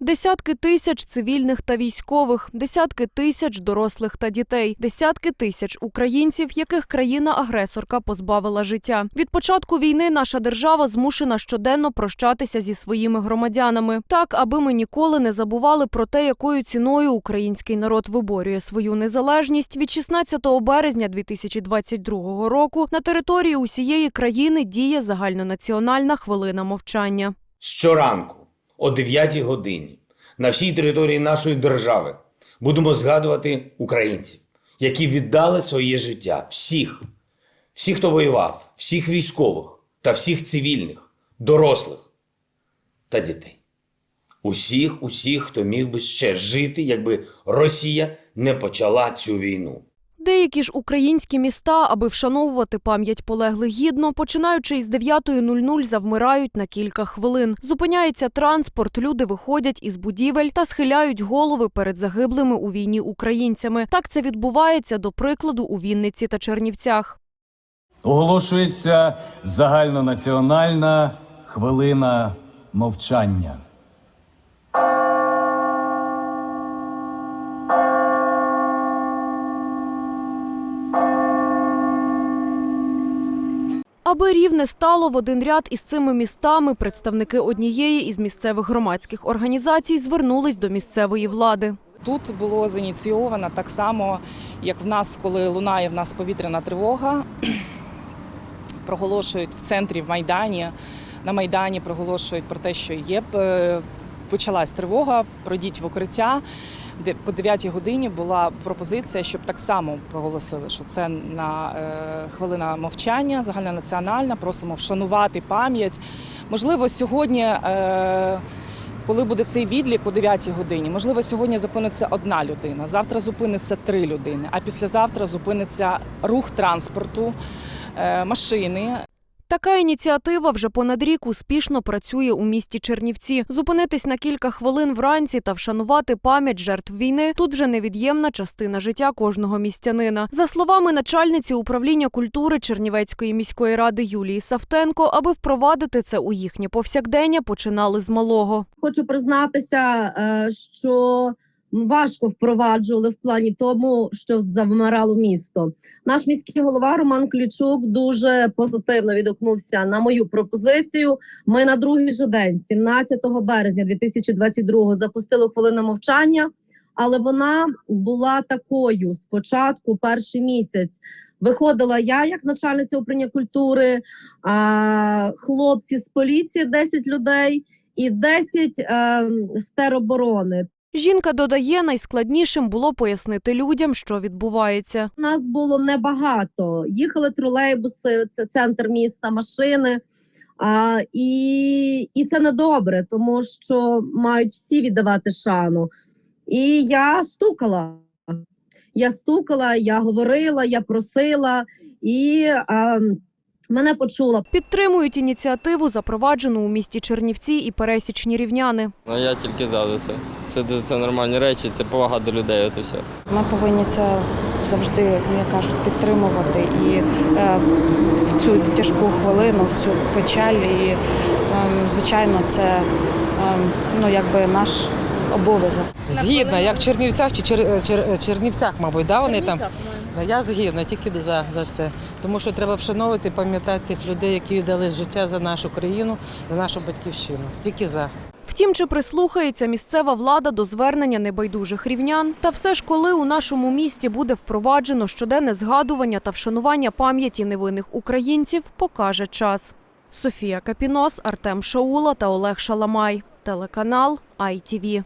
Десятки тисяч цивільних та військових, десятки тисяч дорослих та дітей, десятки тисяч українців, яких країна-агресорка позбавила життя. Від початку війни наша держава змушена щоденно прощатися зі своїми громадянами, так аби ми ніколи не забували про те, якою ціною український народ виборює свою незалежність. Від 16 березня 2022 року на території усієї країни діє загальнонаціональна хвилина мовчання. Щоранку о 9 годині на всій території нашої держави будемо згадувати українців, які віддали своє життя, всіх, всіх, хто воював, всіх військових та всіх цивільних, дорослих та дітей. Усіх, усіх, хто міг би ще жити, якби Росія не почала цю війну. Деякі ж українські міста, аби вшановувати пам'ять полеглих гідно, починаючи із 9.00 завмирають на кілька хвилин. Зупиняється транспорт, люди виходять із будівель та схиляють голови перед загиблими у війні українцями. Так це відбувається, до прикладу, у Вінниці та Чернівцях. Оголошується загальнонаціональна хвилина мовчання. Аби рівне стало в один ряд із цими містами, представники однієї із місцевих громадських організацій звернулись до місцевої влади. Тут було зініційовано так само, як в нас, коли лунає в нас повітряна тривога, проголошують в центрі в Майдані. На Майдані проголошують про те, що є е, почалась тривога, пройдіть в укриття. Де по 9 годині була пропозиція, щоб так само проголосили, що це на е, хвилина мовчання, загальнонаціональна. Просимо вшанувати пам'ять. Можливо, сьогодні. Е, коли буде цей відлік о 9 годині, можливо, сьогодні зупиниться одна людина, завтра зупиниться три людини, а післязавтра зупиниться рух транспорту, е, машини. Така ініціатива вже понад рік успішно працює у місті Чернівці. Зупинитись на кілька хвилин вранці та вшанувати пам'ять жертв війни тут вже невід'ємна частина життя кожного містянина. За словами начальниці управління культури Чернівецької міської ради Юлії Савтенко, аби впровадити це у їхнє повсякдення, починали з малого. хочу признатися, е, що важко впроваджували в плані тому, що завмирало місто. Наш міський голова Роман Ключук дуже позитивно відгукнувся на мою пропозицію. Ми на другий же день, 17 березня 2022 запустили хвилину мовчання, але вона була такою спочатку, перший місяць. Виходила я як начальниця управління культури, а, хлопці з поліції, 10 людей і 10 е, з тероборони. Жінка додає, найскладнішим було пояснити людям, що відбувається. Нас було небагато. Їхали тролейбуси, це центр міста, машини. А, і, і це недобре, тому що мають всі віддавати шану. І я стукала. Я стукала, я говорила, я просила, і а, мене почула. Підтримують ініціативу, запроваджену у місті Чернівці і пересічні рівняни. Ну я тільки за це. Це, це нормальні речі, це повага до людей. От і все. Ми повинні це завжди, як кажуть, підтримувати і е, в цю тяжку хвилину, в цю печаль. І, е, звичайно, це е, ну, якби наш обов'язок. Згідна, як в Чернівцях чи Чер, Чер- Чернівцях, мабуть, да, вони там. Ну, Я згідна, тільки за, за це. Тому що треба вшановувати, пам'ятати тих людей, які віддали життя за нашу країну, за нашу батьківщину. Тільки за. Втім, чи прислухається місцева влада до звернення небайдужих рівнян? Та все ж, коли у нашому місті буде впроваджено щоденне згадування та вшанування пам'яті невинних українців, покаже час. Софія Капінос, Артем Шаула та Олег Шаламай. Телеканал ITV.